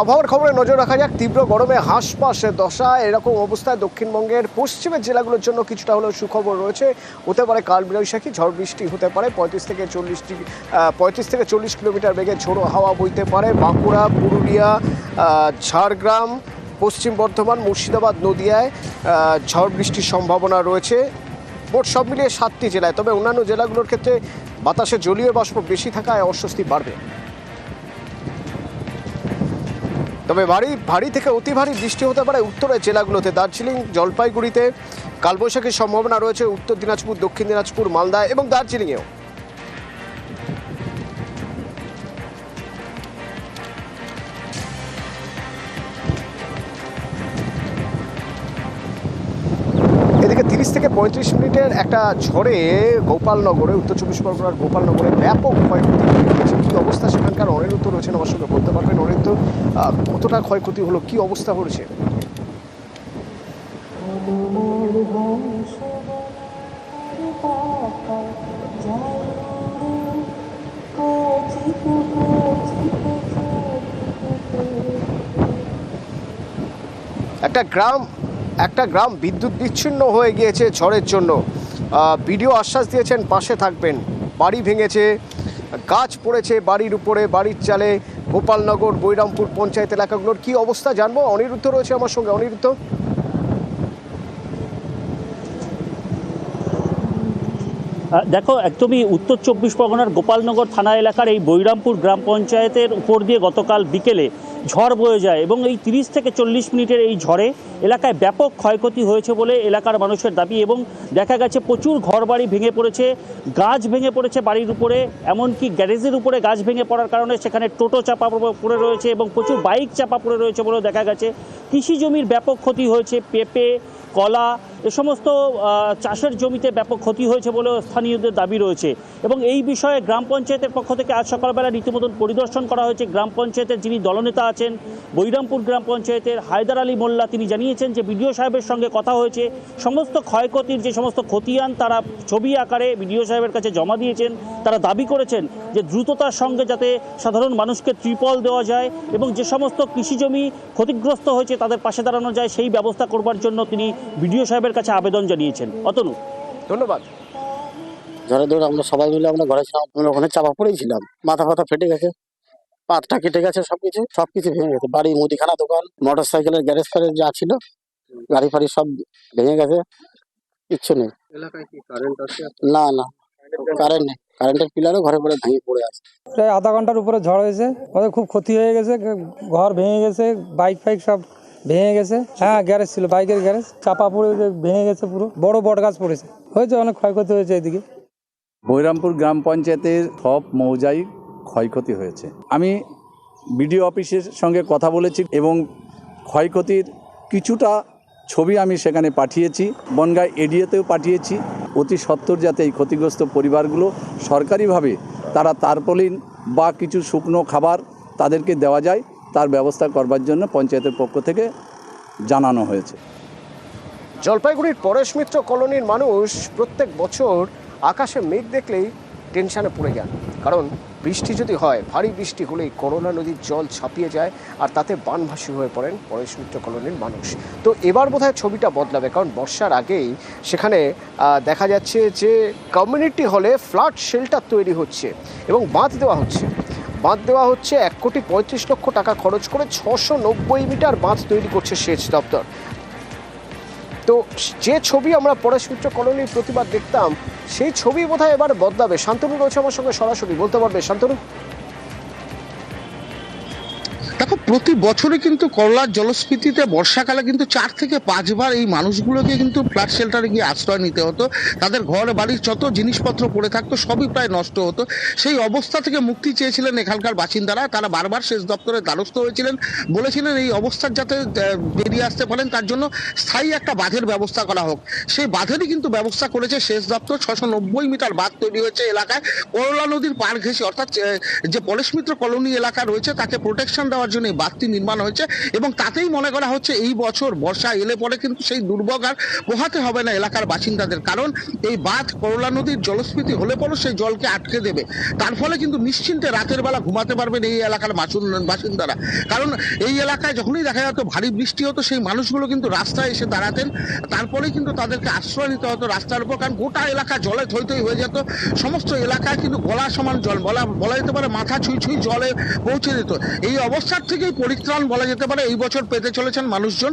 আবহাওয়ার খবরে নজর রাখা যাক, তীব্র গরমে হাঁসপাস দশা, এরকম অবস্থায় দক্ষিণবঙ্গের পশ্চিমের জেলাগুলোর জন্য কিছুটা হলেও সুখবর রয়েছে। হতে পারে কাল বৈশাখী ঝড় বৃষ্টি হতে পারে, পঁয়ত্রিশ থেকে চল্লিশ পঁয়ত্রিশ থেকে চল্লিশ কিলোমিটার বেগে ঝোড়ো হাওয়া বইতে পারে। বাঁকুড়া, পুরুলিয়া ঝাড়গ্রাম, পশ্চিম বর্ধমান, মুর্শিদাবাদ, নদিয়ায় ঝড় বৃষ্টির সম্ভাবনা রয়েছে। মোট সব মিলিয়ে সাতটি জেলায়, তবে অন্যান্য জেলাগুলোর ক্ষেত্রে বাতাসে জলীয় বাষ্প বেশি থাকায় অস্বস্তি বাড়বে। তবে ভারী ভারী থেকে অতি ভারী বৃষ্টি হতে পারে উত্তরের জেলাগুলোতে। দার্জিলিং, জলপাইগুড়িতে কালবৈশাখীর সম্ভাবনা রয়েছে উত্তর দিনাজপুর, দক্ষিণ দিনাজপুর, মালদা এবং দার্জিলিংয়েও। পঁয়ত্রিশ মিনিটের একটা ঝড়ে গোপালনগরে, উত্তর চব্বিশ পরগনার গোপালনগরে ব্যাপক ক্ষয়ক্ষতি হয়েছে কী অবস্থা সেখানকার? অনিরুদ্ধ রয়েছেন আমার সঙ্গে, বলতে পারবেন অনিরুদ্ধ কতটা ক্ষয়ক্ষতি হলো, কি অবস্থা হয়েছে? একটা গ্রাম একটা গ্রাম বিদ্যুৎ বিচ্ছিন্ন হয়ে গিয়েছে ঝড়ের জন্য। বিডিও আশ্বাস দিয়েছেন, পাশে থাকবেন। বাড়ি ভেঙেছে, গাছ পড়েছে বাড়ির উপরে, বাড়ির চালে, গোপালনগর, বৈরামপুর পঞ্চায়েত এলাকাগুলোর কি অবস্থা জানব? অনিরুদ্ধ রয়েছে আমার সঙ্গে। অনিরুদ্ধ? দেখো, একদমই উত্তর চব্বিশ পরগনার গোপালনগর থানা এলাকার এই বৈরামপুর গ্রাম পঞ্চায়েতের উপর দিয়ে গতকাল বিকেলে ঝড় বয়ে যায় এবং এই তিরিশ থেকে চল্লিশ মিনিটের এই ঝড়ে এলাকায় ব্যাপক ক্ষয়ক্ষতি হয়েছে বলে এলাকার মানুষের দাবি এবং দেখা গেছে প্রচুর ঘরবাড়ি ভেঙে পড়েছে, গাছ ভেঙে পড়েছে বাড়ির উপরে, এমনকি গ্যারেজের উপরে গাছ ভেঙে পড়ার কারণে সেখানে টোটো চাপা পড়ে- পড়ে রয়েছে এবং প্রচুর বাইক চাপা পড়ে রয়েছে বলেও দেখা গেছে। কৃষি জমির ব্যাপক ক্ষতি হয়েছে, পেঁপে, কলা, এ সমস্ত চাষের জমিতে ব্যাপক ক্ষতি হয়েছে বলেও স্থানীয়দের দাবি রয়েছে। এবং এই বিষয়ে গ্রাম পঞ্চায়েতের পক্ষ থেকে আজ সকালবেলা রীতিমতন পরিদর্শন করা হয়েছে। গ্রাম পঞ্চায়েতের যিনি দলনেতা আছেন। বৈরামপুর গ্রাম পঞ্চায়েতের হায়দার আলী মোল্লা তিনি জানিয়েছেন যে বিডিও সাহেবের সঙ্গে কথা হয়েছে। সমস্ত ক্ষয়ক্ষতির যে সমস্ত খতিয়ান তারা ছবি আকারে বিডিও সাহেবের কাছে জমা দিয়েছেন। তারা দাবি করেছেন যে দ্রুততার সঙ্গে যাতে সাধারণ মানুষকে ত্রিপল দেওয়া যায় এবং যে সমস্ত কৃষি জমি ক্ষতিগ্রস্ত হয়েছে তাদের পাশে দাঁড়ানো যায় সেই ব্যবস্থা করবার জন্য তিনি বিডিও সাহেবের কাছে আবেদন জানিয়েছেন। অতনু। ধন্যবাদ। ঝড়ে ধরে আমরা সবাই মিলে আমরা ঘরে ছিলাম আমরা ওখানে চাপা পড়েছিলাম। মাথা ফাথা ফেটে গেছে। পাতটা কেটে গেছে সবকিছু সবকিছু ভেঙে গেছে। বাড়ি মুদিখানা দোকান মোটর সাইকেলের গ্যারেজ ফ্যারেজ যা ছিল গাড়ি ফাড়ি সব ভেঙে গেছে কিচ্ছু নেই। এলাকায় কি কারেন্ট আছে? না না কারেন্ট নেই। কারেন্টের পিলারও ঘরে পড়ে ভেঙে পড়ে আছে। প্রায় আধা ঘণ্টার উপরে ঝড় হয়েছে। ওদের খুব ক্ষতি হয়ে গেছে ঘর ভেঙে গেছে বাইক ফাইক সব ভেঙে গেছে। হ্যাঁ গ্যারেজ ছিল বাইকের গ্যারেজ চাপা পড়ে ভেঙে গেছে পুরো। বড় বট গাছ পড়েছে। হয়েছে অনেক ক্ষয়ক্ষতি হয়েছে এদিকে। বৈরামপুর গ্রাম পঞ্চায়েতের সব মৌজাই ক্ষয়ক্ষতি হয়েছে। আমি বিডিও অফিসের সঙ্গে কথা বলেছি এবং ক্ষয়ক্ষতির কিছুটা ছবি আমি সেখানে পাঠিয়েছি বনগাঁ এডিএতেও পাঠিয়েছি। অতি সত্বর যাতে এই ক্ষতিগ্রস্ত পরিবারগুলো সরকারিভাবে তারা তারপলিন বা কিছু শুকনো খাবার তাদেরকে দেওয়া যায়, তার ব্যবস্থা করবার জন্য পঞ্চায়েতের পক্ষ থেকে জানানো হয়েছে। জলপাইগুড়ির পরেশ মিত্র কলোনির মানুষ প্রত্যেক বছর আকাশে মেঘ দেখলেই টেনশনে পড়ে যান। কারণ বৃষ্টি যদি হয়, ভারী বৃষ্টি হলেই করোনা নদীর জল ছাপিয়ে যায় আর তাতে বানভাসী হয়ে পড়েন পরেশ মিত্র কলোনির মানুষ। তো এবার বোধহয় ছবিটা বদলাবে, কারণ বর্ষার আগেই সেখানে দেখা যাচ্ছে যে কমিউনিটি হলে ফ্ল্যাট শেল্টার তৈরি হচ্ছে এবং বাঁধ দেওয়া হচ্ছে। বাঁধ দেওয়া হচ্ছে এক কোটি পঁয়ত্রিশ লক্ষ টাকা খরচ করে ছশো নব্বই মিটার বাঁধ তৈরি করছে সেচ দপ্তর। তো যে ছবি আমরা পরে কলোনির প্রতিবাদ দেখতাম, সেই ছবি বোধহয় এবার বদলাবে। শান্তনু রয়েছে আমার সঙ্গে সরাসরি, বলতে পারবে? শান্তনু? প্রতি বছরে কিন্তু করলার জলস্ফীতিতে বর্ষাকালে কিন্তু চার থেকে পাঁচবার এই মানুষগুলোকে কিন্তু ফ্ল্যাট শেল্টারে গিয়ে আশ্রয় নিতে হতো। তাদের ঘর বাড়ির যত জিনিসপত্র পড়ে থাকতো, সবই প্রায় নষ্ট হতো। সেই অবস্থা থেকে মুক্তি চেয়েছিলেন এখানকার বাসিন্দারা। তারা বারবার সেচ দপ্তরের দ্বারস্থ হয়েছিলেন। বলেছিলেন এই অবস্থার যাতে বেরিয়ে আসতে পারেন, তার জন্য স্থায়ী একটা বাঁধের ব্যবস্থা করা হোক। সেই বাঁধেরই কিন্তু ব্যবস্থা করেছে সেচ দপ্তর। ছশো নব্বই মিটার বাঁধ তৈরি হয়েছে এলাকায়। করলা নদীর পার ঘেঁষে, অর্থাৎ যে পলেশমিত্র কলোনি এলাকা রয়েছে, তাকে প্রোটেকশন দেওয়ার জন্য বাঁধটি নির্মাণ হয়েছে এবং তাতেই মনে করা হচ্ছে এই বছর বর্ষা এলে পরে কিন্তু সেই দুর্ভোগ আর পোহাতে হবে না এলাকার বাসিন্দাদের। কারণ এই বাঁধ করলা নদীর জলস্ফীতি হলে পরে সেই জলকে আটকে দেবে। তার ফলে কিন্তু নিশ্চিন্তে রাতের বেলা ঘুমাতে পারবেন এই এলাকার বাসুন- বাসিন্দারা। কারণ এই এলাকায় যখনই দেখা যেত ভারী বৃষ্টি হতো, সেই মানুষগুলো কিন্তু রাস্তায় এসে দাঁড়াতেন। তারপরেই কিন্তু তাদেরকে আশ্রয় নিতে হতো রাস্তার উপর, কারণ গোটা এলাকা জলে থই থই হয়ে যেত। সমস্ত এলাকায় কিন্তু গলা সমান জল, বলা বলা যেতে পারে মাথা ছুঁই ছুঁই জলে পৌঁছে যেত এই অবস্থার থেকেই পরিত্রাণ বলা যেতে পারে। এই বছর পেতে চলেছেন মানুষজন।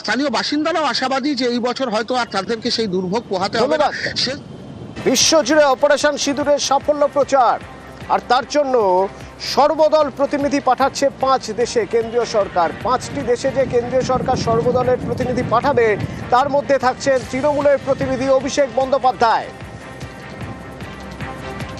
স্থানীয় বাসিন্দারাও আশাবাদী যে এই বছর হয়তো আর তাদেরকে সেই দুর্ভোগ পোহাতে হবে। না সে বিশ্বজুড়ে অপারেশন সিঁদুরের সাফল্য প্রচার। আর তার জন্য সর্বদল প্রতিনিধি পাঠাচ্ছে পাঁচ দেশে কেন্দ্রীয় সরকার। পাঁচটি দেশে যে কেন্দ্রীয় সরকার সর্বদলের প্রতিনিধি পাঠাবে তার মধ্যে থাকছেন তৃণমূলের প্রতিনিধি অভিষেক বন্দ্যোপাধ্যায়।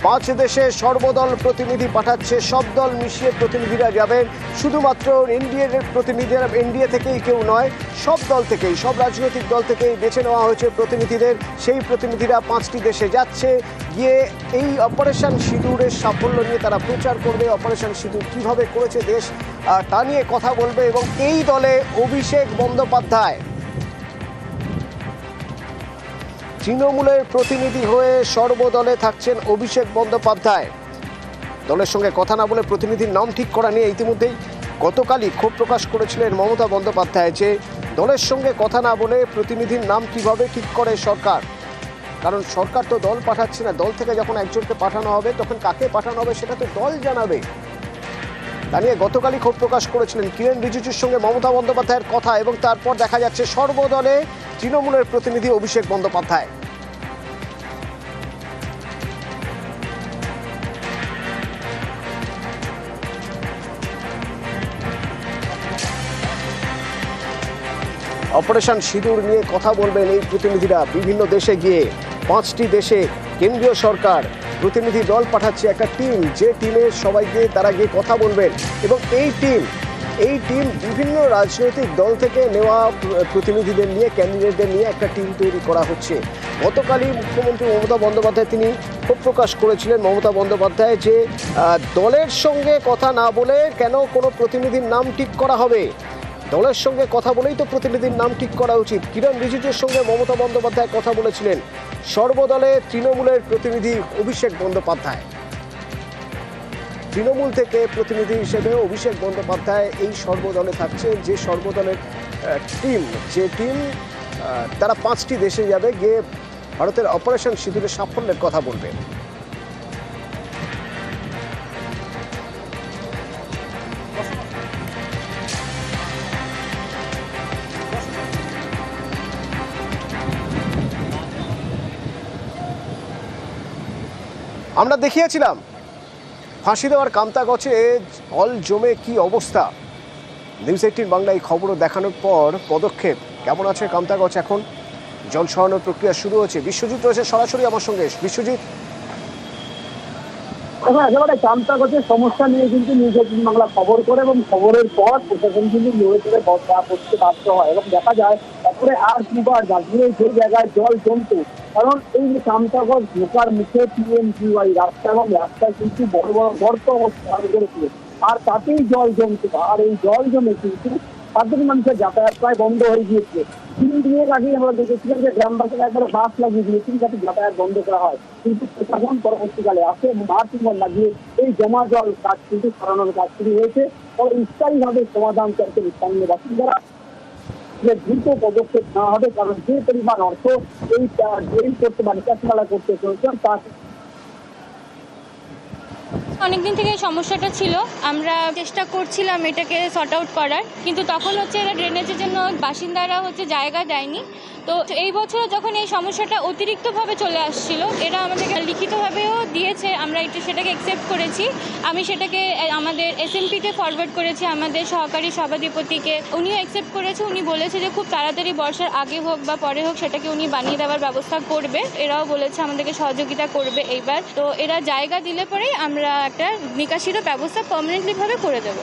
পাঁচ দেশে সর্বদল প্রতিনিধি পাঠাচ্ছে, সব দল মিশিয়ে প্রতিনিধিরা যাবেন। শুধুমাত্র এনডিএর প্রতিনিধিরা এনডিএ থেকেই কেউ নয়, সব দল থেকেই, সব রাজনৈতিক দল থেকেই বেছে নেওয়া হয়েছে প্রতিনিধিদের। সেই প্রতিনিধিরা পাঁচটি দেশে যাচ্ছে। গিয়ে এই অপারেশন সিঁদুরের সাফল্য নিয়ে তারা প্রচার করবে। অপারেশন সিঁদুর কীভাবে করেছে দেশ তা নিয়ে কথা বলবে এবং এই দলে অভিষেক বন্দ্যোপাধ্যায়। তৃণমূলের প্রতিনিধি হয়ে সর্বদলে থাকছেন অভিষেক বন্দ্যোপাধ্যায়। দলের সঙ্গে কথা না বলে প্রতিনিধির নাম ঠিক করা নিয়ে ইতিমধ্যেই গতকালই ক্ষোভ প্রকাশ করেছিলেন মমতা বন্দ্যোপাধ্যায় যে দলের সঙ্গে কথা না বলে প্রতিনিধির নাম কীভাবে ঠিক করে সরকার। কারণ সরকার তো দল পাঠাচ্ছে না, দল থেকে যখন একজনকে পাঠানো হবে, তখন কাকে পাঠানো হবে সেটা তো দল জানাবে। তা নিয়ে গতকালই ক্ষোভ প্রকাশ করেছিলেন কিরেন রিজিজুর সঙ্গে মমতা বন্দ্যোপাধ্যায়ের কথা এবং তারপর দেখা যাচ্ছে সর্বদলে তৃণমূলের প্রতিনিধি অভিষেক বন্দ্যোপাধ্যায়। অপারেশন সিঁদুর নিয়ে কথা বলবেন এই প্রতিনিধিরা। বিভিন্ন দেশে গিয়ে পাঁচটি দেশে কেন্দ্রীয় সরকার প্রতিনিধি দল পাঠাচ্ছে একটা টিম। যে টিমের সবাইকে তারা গিয়ে কথা বলবেন এবং এই টিম এই টিম বিভিন্ন রাজনৈতিক দল থেকে নেওয়া প্রতিনিধিদের নিয়ে, ক্যান্ডিডেটদের নিয়ে একটা টিম তৈরি করা হচ্ছে। গতকালই মুখ্যমন্ত্রী মমতা বন্দ্যোপাধ্যায়, তিনি ক্ষোভ প্রকাশ করেছিলেন মমতা বন্দ্যোপাধ্যায় যে দলের সঙ্গে কথা না বলে কেন কোনো প্রতিনিধির নাম ঠিক করা হবে? দলের সঙ্গে কথা বলেই তো প্রতিনিধির নাম ঠিক করা উচিত। কিরণ রিজিজুর সঙ্গে মমতা বন্দ্যোপাধ্যায় কথা বলেছিলেন। সর্বদলে তৃণমূলের প্রতিনিধি অভিষেক বন্দ্যোপাধ্যায়। তৃণমূল থেকে প্রতিনিধি হিসেবে অভিষেক বন্দ্যোপাধ্যায় এই সর্বদলে থাকছে যে সর্বদলের টিম, যে টিম তারা পাঁচটি দেশে যাবে গিয়ে ভারতের অপারেশন সিঁদুরের সাফল্যের কথা বলবে। আমরা দেখিয়েছিলাম। ফাঁসি দেওয়ার কামতা গছে জল জমে কি অবস্থা? নিউজ এইটিন বাংলা এই খবরও দেখানোর পর পদক্ষেপ। কেমন আছে কামতা গছ এখন? জল সরানোর প্রক্রিয়া শুরু হয়েছে। বিশ্বজিৎ রয়েছে সরাসরি আমার সঙ্গে। বিশ্বজিৎ এখন একেবারে চামচাগতের সমস্যা নিয়ে কিন্তু নিউজ এইটিন বাংলা খবর করে এবং খবরের পর প্রশাসন কিন্তু নড়ে চড়ে করতে বাধ্য হয়। এবং দেখা যায় তারপরে আর দুবার দার্জিলিং সেই জায়গায় জল জমতো। কারণ এই যে চামচাগত ঢোকার মুখে পিএমজিওয়াই রাস্তা এবং রাস্তায় কিন্তু বড় বড় গর্ত অবস্থান করেছিল আর তাতেই জল জমতো। আর এই জল জমে কিন্তু সাধারণ মানুষের যাতায়াত প্রায় বন্ধ হয়ে গিয়েছে। তিন দিনের আগে আমরা দেখেছিলাম যে গ্রামবাসীরা একবারে বাস লাগিয়ে দিয়েছেন যাতে যাতায়াত বন্ধ করা হয়। কিন্তু প্রশাসন পরবর্তীকালে আসে মাঠ লাগিয়ে এই জমা জল কাজ কিন্তু সরানোর কাজ শুরু হয়েছে। এবং স্থায়ীভাবে সমাধান করতে স্থানীয় বাসিন্দারা যে দ্রুত পদক্ষেপ নেওয়া হবে, কারণ যে পরিমাণ অর্থ এই ড্রেন করতে বা নিকাশনালা করতে চলছে তা অনেকদিন থেকে এই সমস্যাটা ছিল। আমরা চেষ্টা করছিলাম এটাকে সর্ট আউট করার। কিন্তু তখন হচ্ছে এরা ড্রেনেজের জন্য বাসিন্দারা হচ্ছে জায়গা দেয়নি। তো এই বছর যখন এই সমস্যাটা অতিরিক্তভাবে চলে আসছিল, এরা আমাদেরকে লিখিতভাবেও দিয়েছে, আমরা একটু সেটাকে অ্যাকসেপ্ট করেছি। আমি সেটাকে আমাদের এসএমপিতে ফরওয়ার্ড করেছি, আমাদের সহকারী সভাধিপতিকে। উনিও অ্যাকসেপ্ট করেছে, উনি বলেছে যে খুব তাড়াতাড়ি বর্ষার আগে হোক বা পরে হোক সেটাকে উনি বানিয়ে দেওয়ার ব্যবস্থা করবে। এরাও বলেছে আমাদেরকে সহযোগিতা করবে এইবার। তো এরা জায়গা দিলে পরেই আমরা একটা নিকাশিরও ব্যবস্থা পার্মানেন্টলিভাবে করে দেবো।